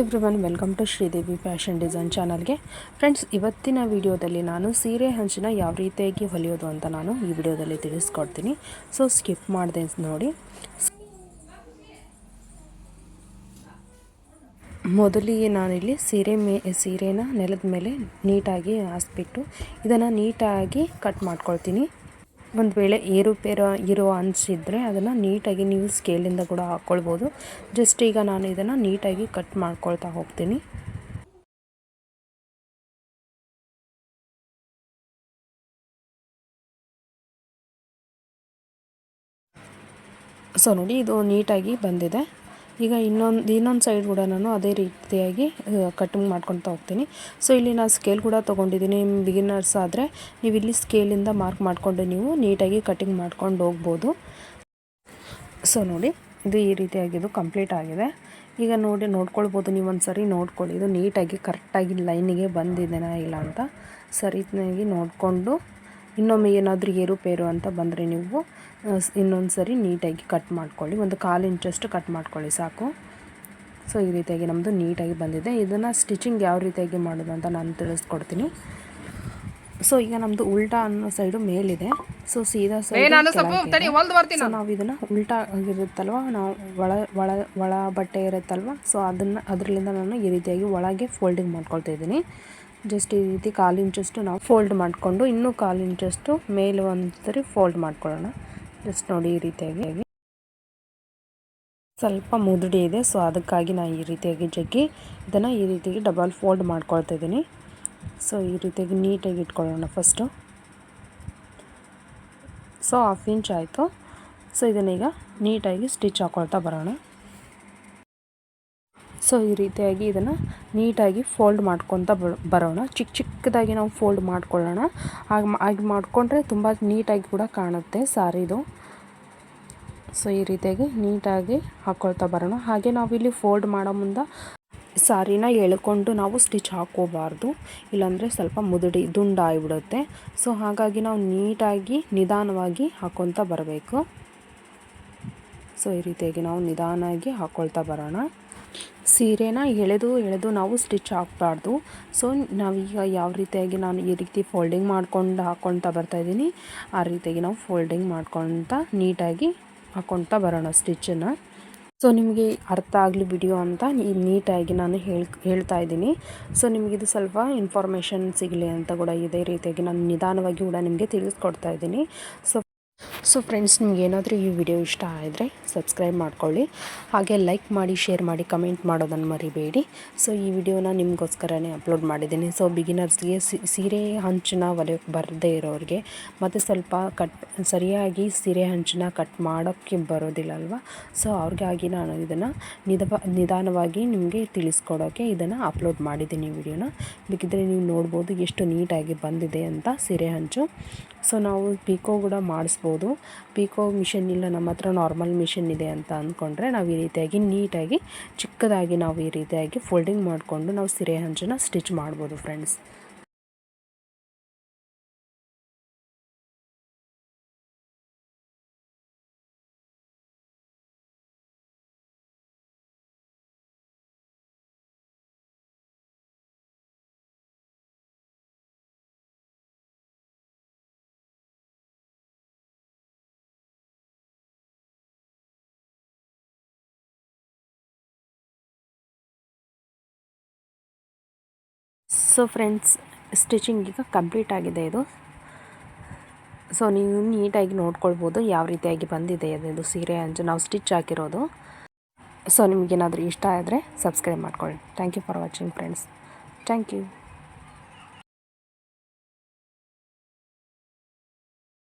Everyone welcome to Sridevi fashion design ಚಾನಲ್ಗೆ friends ಇವತ್ತಿನ ವಿಡಿಯೋದಲ್ಲಿ ನಾನು ಸೀರೆ ಹಂಚಿನ ಯಾವ ರೀತಿಯಾಗಿ ಹೊಲಿಯೋದು ಅಂತ ನಾನು ಈ ವಿಡಿಯೋದಲ್ಲಿ ತಿಳಿಸ್ಕೊಡ್ತೀನಿ. ಸೊ ಸ್ಕಿಪ್ ಮಾಡಿದೆ ನೋಡಿ. ಮೊದಲಿಗೆ ನಾನಿಲ್ಲಿ ಸೀರೆ ಮೇ, ಸೀರೆನ ನೆಲದ ಮೇಲೆ ನೀಟಾಗಿ ಹಾಸ್ಬಿಟ್ಟು ಇದನ್ನು ನೀಟಾಗಿ ಕಟ್ ಮಾಡ್ಕೊಳ್ತೀನಿ. ಒಂದು ವೇಳೆ ಏರುಪೇರು ಇರೋ ಅನಿಸಿದ್ರೆ ಅದನ್ನು ನೀಟಾಗಿ ನೀವು ಸ್ಕೇಲಿಂದ ಕೂಡ ಹಾಕ್ಕೊಳ್ಬೋದು ಜಸ್ಟ್ ಈಗ ನಾನು ಇದನ್ನು ನೀಟಾಗಿ ಕಟ್ ಮಾಡ್ಕೊಳ್ತಾ ಹೋಗ್ತೀನಿ. ಸೊ ನೋಡಿ ಇದು ನೀಟಾಗಿ ಬಂದಿದೆ. ಈಗ ಇನ್ನೊಂದು ಇನ್ನೊಂದು ಸೈಡ್ ಕೂಡ ನಾನು ಅದೇ ರೀತಿಯಾಗಿ ಕಟ್ಟಿಂಗ್ ಮಾಡ್ಕೊತಾ ಹೋಗ್ತೀನಿ. ಸೊ ಇಲ್ಲಿ ನಾನು ಸ್ಕೇಲ್ ಕೂಡ ತೊಗೊಂಡಿದ್ದೀನಿ. ಬಿಗಿನರ್ಸ್ ಆದರೆ ನೀವು ಇಲ್ಲಿ ಸ್ಕೇಲಿಂದ ಮಾರ್ಕ್ ಮಾಡಿಕೊಂಡು ನೀವು ನೀಟಾಗಿ ಕಟ್ಟಿಂಗ್ ಮಾಡ್ಕೊಂಡು ಹೋಗ್ಬೋದು. ಸೊ ನೋಡಿ, ಇದು ಈ ರೀತಿಯಾಗಿದ್ದು ಕಂಪ್ಲೀಟ್ ಆಗಿದೆ. ಈಗ ನೋಡಿ, ನೋಡ್ಕೊಳ್ಬೋದು. ನೀವು ಸರಿ ನೋಡ್ಕೊಳ್ಳಿ. ಇದು ನೀಟಾಗಿ ಕರೆಕ್ಟಾಗಿ ಲೈನಿಗೆ ಬಂದಿದೆನಾ ಇಲ್ಲ ಅಂತ. ಸರಿಯಾಗಿ ನೋಡಿಕೊಂಡು ಇನ್ನೊಮ್ಮೆ ಏನಾದರೂ ಏರುಪೇರು ಅಂತ ಬಂದರೆ ನೀವು ಇನ್ನೊಂದು ಸರಿ ನೀಟಾಗಿ ಕಟ್ ಮಾಡ್ಕೊಳ್ಳಿ. ಒಂದು ಕಾಲು ಇಂಚಷ್ಟು ಕಟ್ ಮಾಡ್ಕೊಳ್ಳಿ ಸಾಕು. ಸೊ ಈ ರೀತಿಯಾಗಿ ನಮ್ಮದು ನೀಟಾಗಿ ಬಂದಿದೆ. ಇದನ್ನು ಸ್ಟಿಚಿಂಗ್ ಯಾವ ರೀತಿಯಾಗಿ ಮಾಡೋದು ಅಂತ ನಾನು ತಿಳಿಸ್ಕೊಡ್ತೀನಿ. ಸೊ ಈಗ ನಮ್ಮದು ಉಲ್ಟಾ ಅನ್ನೋ ಸೈಡು ಮೇಲಿದೆ. ಸೊ ಸೀದಾ ಸೈಡ್ ನಾವು ಇದನ್ನು ಉಲ್ಟಾ ಆಗಿರುತ್ತಲ್ವ ನಾವು ಒಳ ಒಳ ಒಳ ಬಟ್ಟೆ ಇರುತ್ತಲ್ವ ಸೊ ಅದನ್ನು ಅದರಿಂದ ನಾನು ಈ ರೀತಿಯಾಗಿ ಒಳಗೆ ಫೋಲ್ಡಿಂಗ್ ಮಾಡ್ಕೊಳ್ತಾ ಇದ್ದೀನಿ. ಜಸ್ಟ್ ಈ ರೀತಿ ಕಾಲು ಇಂಚಷ್ಟು ನಾವು ಫೋಲ್ಡ್ ಮಾಡಿಕೊಂಡು ಇನ್ನೂ ಕಾಲು ಇಂಚಷ್ಟು ಮೇಲೆ ಒಂದು ಸರಿ ಫೋಲ್ಡ್ ಮಾಡ್ಕೊಳ್ಳೋಣ. ಜಸ್ಟ್ ನೋಡಿ ಈ ರೀತಿಯಾಗಿ. ಸ್ವಲ್ಪ ಮುದುಡಿ ಇದೆ ಸೊ ಅದಕ್ಕಾಗಿ ನಾನು ಈ ರೀತಿಯಾಗಿ ಜಗ್ಗಿ ಇದನ್ನು ಈ ರೀತಿಯಾಗಿ ಡಬಲ್ ಫೋಲ್ಡ್ ಮಾಡ್ಕೊಳ್ತಾ ಇದ್ದೀನಿ. ಸೊ ಈ ರೀತಿಯಾಗಿ ನೀಟಾಗಿ ಇಟ್ಕೊಳ್ಳೋಣ ಫಸ್ಟು ಸೊ ಹಾಫ್ ಇಂಚ್ ಆಯಿತು. ಸೊ ಇದನ್ನೀಗ ನೀಟಾಗಿ ಸ್ಟಿಚ್ ಹಾಕ್ಕೊಳ್ತಾ ಬರೋಣ. ಸೊ ಈ ರೀತಿಯಾಗಿ ಇದನ್ನು ನೀಟಾಗಿ ಫೋಲ್ಡ್ ಮಾಡ್ಕೊತ ಬರೋಣ. ಚಿಕ್ಕ ಚಿಕ್ಕದಾಗಿ ನಾವು ಫೋಲ್ಡ್ ಮಾಡ್ಕೊಳ್ಳೋಣ. ಹಾಗೆ ಹಾಗೆ ಮಾಡಿಕೊಂಡ್ರೆ ತುಂಬ ನೀಟಾಗಿ ಕೂಡ ಕಾಣುತ್ತೆ ಸಾರಿದು ಸೊ ಈ ರೀತಿಯಾಗಿ ನೀಟಾಗಿ ಹಾಕ್ಕೊಳ್ತಾ ಬರೋಣ. ಹಾಗೆ ನಾವಿಲ್ಲಿ ಫೋಲ್ಡ್ ಮಾಡೋ ಮುಂದೆ ಸಾರಿನ ಎಳ್ಕೊಂಡು ನಾವು ಸ್ಟಿಚ್ ಹಾಕೋಬಾರ್ದು ಇಲ್ಲಾಂದರೆ ಸ್ವಲ್ಪ ಮುದುಡಿ ದುಂಡಾಗಿಬಿಡುತ್ತೆ ಸೊ ಹಾಗಾಗಿ ನಾವು ನೀಟಾಗಿ ನಿಧಾನವಾಗಿ ಹಾಕ್ಕೊತ ಬರಬೇಕು. ಸೊ ಈ ರೀತಿಯಾಗಿ ನಾವು ನಿಧಾನವಾಗಿ ಹಾಕ್ಕೊಳ್ತಾ ಬರೋಣ. ಸೀರೆನ ಎಳೆದು ಎಳೆದು ನಾವು ಸ್ಟಿಚ್ ಹಾಕಬಾರ್ದು. ಸೊ ನಾವೀಗ ಯಾವ ರೀತಿಯಾಗಿ ನಾನು ಈ ರೀತಿ ಫೋಲ್ಡಿಂಗ್ ಮಾಡ್ಕೊಂಡು ಹಾಕ್ಕೊಳ್ತಾ ಬರ್ತಾಯಿದ್ದೀನಿ ಆ ರೀತಿಯಾಗಿ ನಾವು ಫೋಲ್ಡಿಂಗ್ ಮಾಡ್ಕೊತ ನೀಟಾಗಿ ಹಾಕ್ಕೊಳ್ತಾ ಬರೋಣ ಸ್ಟಿಚ್ಚನ್ನು ಸೊ ನಿಮಗೆ ಅರ್ಥ ಆಗಲಿ ವಿಡಿಯೋ ಅಂತ ಈ ನೀಟಾಗಿ ನಾನು ಹೇಳ್, ಹೇಳ್ತಾ ಇದ್ದೀನಿ. ಸೊ ನಿಮಗಿದು ಸ್ವಲ್ಪ ಇನ್ಫಾರ್ಮೇಷನ್ ಸಿಗಲಿ ಅಂತ ಕೂಡ ಇದೇ ರೀತಿಯಾಗಿ ನಾನು ನಿಧಾನವಾಗಿ ಕೂಡ ನಿಮಗೆ ತಿಳಿಸ್ಕೊಡ್ತಾ ಇದ್ದೀನಿ. ಸೊ ಸೊ ಫ್ರೆಂಡ್ಸ್, ನಿಮ್ಗೆ ಏನಾದರೂ ಈ ವಿಡಿಯೋ ಇಷ್ಟ ಆದರೆ ಸಬ್ಸ್ಕ್ರೈಬ್ ಮಾಡ್ಕೊಳ್ಳಿ. ಹಾಗೆ ಲೈಕ್ ಮಾಡಿ ಶೇರ್ ಮಾಡಿ ಕಮೆಂಟ್ ಮಾಡೋದನ್ನು ಮರಿಬೇಡಿ. ಸೊ ಈ ವಿಡಿಯೋನ ನಿಮಗೋಸ್ಕರನೇ ಅಪ್ಲೋಡ್ ಮಾಡಿದ್ದೀನಿ. ಸೊ ಬಿಗಿನರ್ಸ್ಗೆ ಸೀರೆ ಹಂಚನ್ನ ಹೊಲಿಯೋಕ್ಕೆ ಬರದೇ ಇರೋರಿಗೆ, ಮತ್ತು ಸ್ವಲ್ಪ ಕಟ್ ಸರಿಯಾಗಿ ಸೀರೆ ಹಂಚನ್ನ ಕಟ್ ಮಾಡೋಕ್ಕೆ ಬರೋದಿಲ್ಲ ಅಲ್ವಾ ಸೊ ಅವ್ರಿಗಾಗಿ ನಾನು ಇದನ್ನು ನಿಧವ ನಿಧಾನವಾಗಿ ನಿಮಗೆ ತಿಳಿಸ್ಕೊಡೋಕ್ಕೆ ಇದನ್ನು ಅಪ್ಲೋಡ್ ಮಾಡಿದ್ದೀನಿ ವಿಡಿಯೋನ. ಬೇಕಿದ್ದರೆ ನೀವು ನೋಡ್ಬೋದು ಎಷ್ಟು ನೀಟಾಗಿ ಬಂದಿದೆ ಅಂತ ಸೀರೆ ಹಂಚು. ಸೊ ನಾವು ಪಿಕೋ ಕೂಡ ಮಾಡಿಸ್ಬೋದು. ಪೀಕೋ ಮಿಷನ್ ಇಲ್ಲ, ನಮ್ಮ ಹತ್ರ ನಾರ್ಮಲ್ ಮಿಷನ್ ಇದೆ ಅಂತ ಅಂದ್ಕೊಂಡ್ರೆ ನಾವು ಈ ರೀತಿಯಾಗಿ ನೀಟಾಗಿ, ಚಿಕ್ಕದಾಗಿ ನಾವು ಈ ರೀತಿಯಾಗಿ ಫೋಲ್ಡಿಂಗ್ ಮಾಡಿಕೊಂಡು ನಾವು ಸಿರೆ ಹಂಚನ್ನು ಸ್ಟಿಚ್ ಮಾಡ್ಬೋದು ಫ್ರೆಂಡ್ಸ್ ಸೊ ಫ್ರೆಂಡ್ಸ್, ಸ್ಟಿಚಿಂಗ್ ಈಗ ಕಂಪ್ಲೀಟ್ ಆಗಿದೆ ಇದು. ಸೊ ನೀವು ನೀಟಾಗಿ ನೋಡ್ಕೊಳ್ಬೋದು ಯಾವ ರೀತಿಯಾಗಿ ಬಂದಿದೆ ಅದು ಸೀರೆ ಅಂಜು ನಾವು ಸ್ಟಿಚ್ ಹಾಕಿರೋದು. ಸೊ ನಿಮಗೇನಾದರೂ ಇಷ್ಟ ಆದರೆ ಸಬ್ಸ್ಕ್ರೈಬ್ ಮಾಡ್ಕೊಳ್ಳಿ. Thank you for watching friends thank you